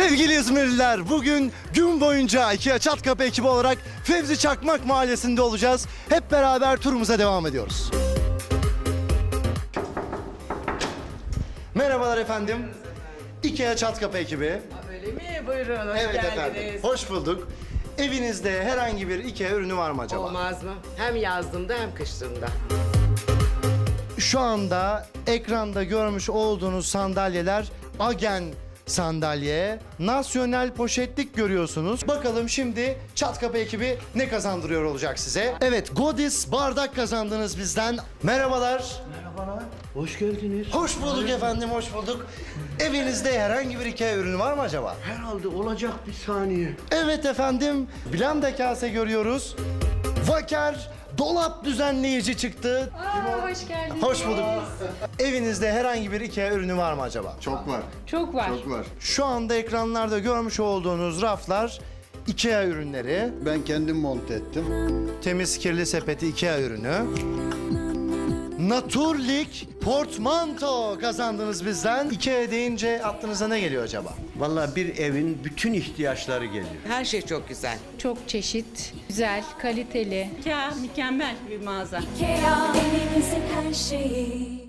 Sevgili İzmirliler, bugün gün boyunca IKEA Çatkapı ekibi olarak Fevzi Çakmak Mahallesi'nde olacağız. Hep beraber turumuza devam ediyoruz. Merhabalar efendim. IKEA Çatkapı ekibi. Öyle mi? Buyurun, hoş Evet geldiniz. efendim, hoş bulduk. Evinizde herhangi bir IKEA ürünü var mı acaba? Olmaz mı? Hem yazdığımda hem kıştığımda. Şu anda ekranda görmüş olduğunuz sandalyeler Agen sandalye, nasyonel poşetlik görüyorsunuz. Bakalım şimdi Çatkapı ekibi ne kazandırıyor olacak size? Evet, Godis bardak kazandınız bizden. Merhabalar. Merhabalar. Hoş geldiniz. Hoş bulduk efendim, hoş bulduk. Evinizde herhangi bir IKEA ürünü var mı acaba? Herhalde olacak bir saniye. Evet efendim, blanda kase görüyoruz. Vaker dolap düzenleyici çıktı. Aa, hoş geldiniz. Hoş bulduk. Evinizde herhangi bir IKEA ürünü var mı acaba? Çok var. Çok var. Çok var. Şu anda ekranlarda görmüş olduğunuz raflar IKEA ürünleri. Ben kendim monte ettim. Temiz kirli sepeti IKEA ürünü. Naturlik portmanto kazandınız bizden. IKEA deyince aklınıza ne geliyor acaba? Vallahi bir evin bütün ihtiyaçları geliyor. Her şey çok güzel. Çok çeşit, güzel, kaliteli. Ya mükemmel bir mağaza. Ikea evimizin her şeyi